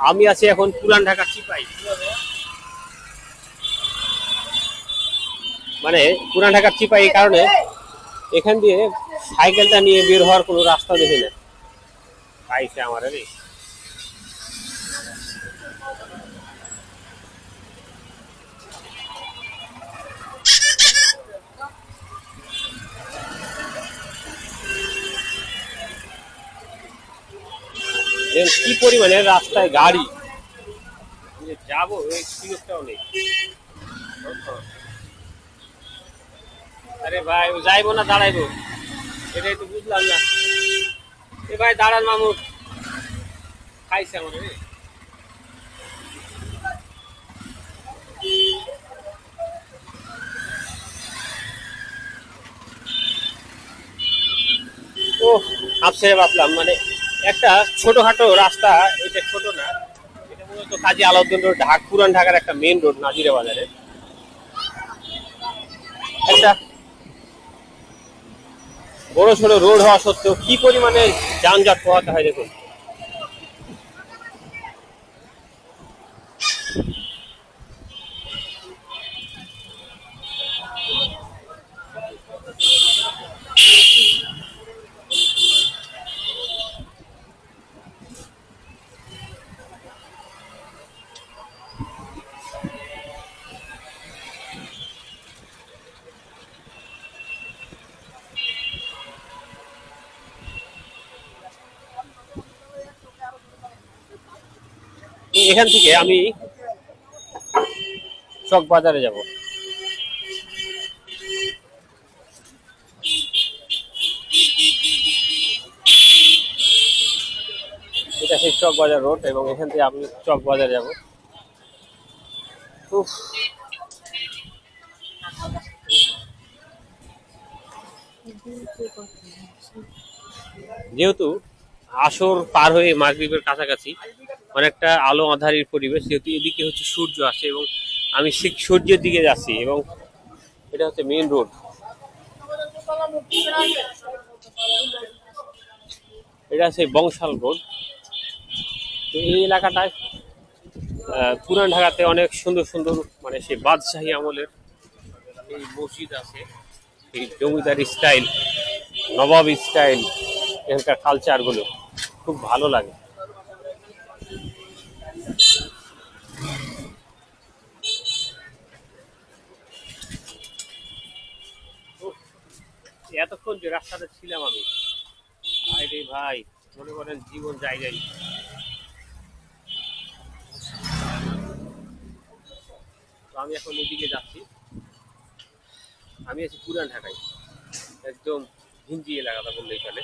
আমি আছি এখন পুরান ঢাকা চিপাই মানে পুরান ঢাকার চিপাই এই কারণে এখান দিয়ে সাইকেলটা নিয়ে বের হওয়ার কোনো রাস্তা দেখি না। পাইছে আমার রে কি পরিমাণে রাস্তায় গাড়ি? যাব নেই। আরে ভাই যাইবো না, দাঁড়াইবো। এটাই তো বুঝলাম না। এ ভাই, দাঁড়ান মামু খাইছে আমার। ও আপসে ভাবলাম মানে একটা ছোটখাটো রাস্তা, এটা ছোট না, এটা মূলত কাজী আলাউদ্দিন রোড, ঢাক, পুরান ঢাকার একটা মেন রোড নাজিরা বাজারে। একটা বড় ছোট রোড হওয়া সত্ত্বেও কি পরিমাণে যানজট পোহাতে হয় দেখুন। এখান থেকে আমি চক বাজারে যাব। এটা সেই চক বাজার রোড এবং এখান থেকে আমি চক বাজারে যাব। যেহেতু আসর পার হয়ে মাগরিবের কাছাকাছি অনেকটা আলো আধারির পরিবেশ, যেহেতু এদিকে হচ্ছে সূর্য আসে এবং আমি শিখ সূর্যের দিকে যাচ্ছি এবং এটা হচ্ছে মেইন রোড এটা হচ্ছে বংশাল রোড তো এই এলাকাটায় পুরান ঢাকাতে অনেক সুন্দর সুন্দর মানে সেই বাদশাহী আমলের এই মসজিদ আছে। এই জমিদারি স্টাইল নবাব স্টাইল এখানকার কালচারগুলো খুব ভালো লাগে। এতক্ষণ যে রাস্তাতে ছিলাম আমি। ভাই রে ভাই, মনে করেন জীবন জায়গায় আমি এখন এদিকে যাচ্ছি। আমি আছি পুরান ঢাকায়। একদম হিন্দি এলাকাটা বললে এখানে।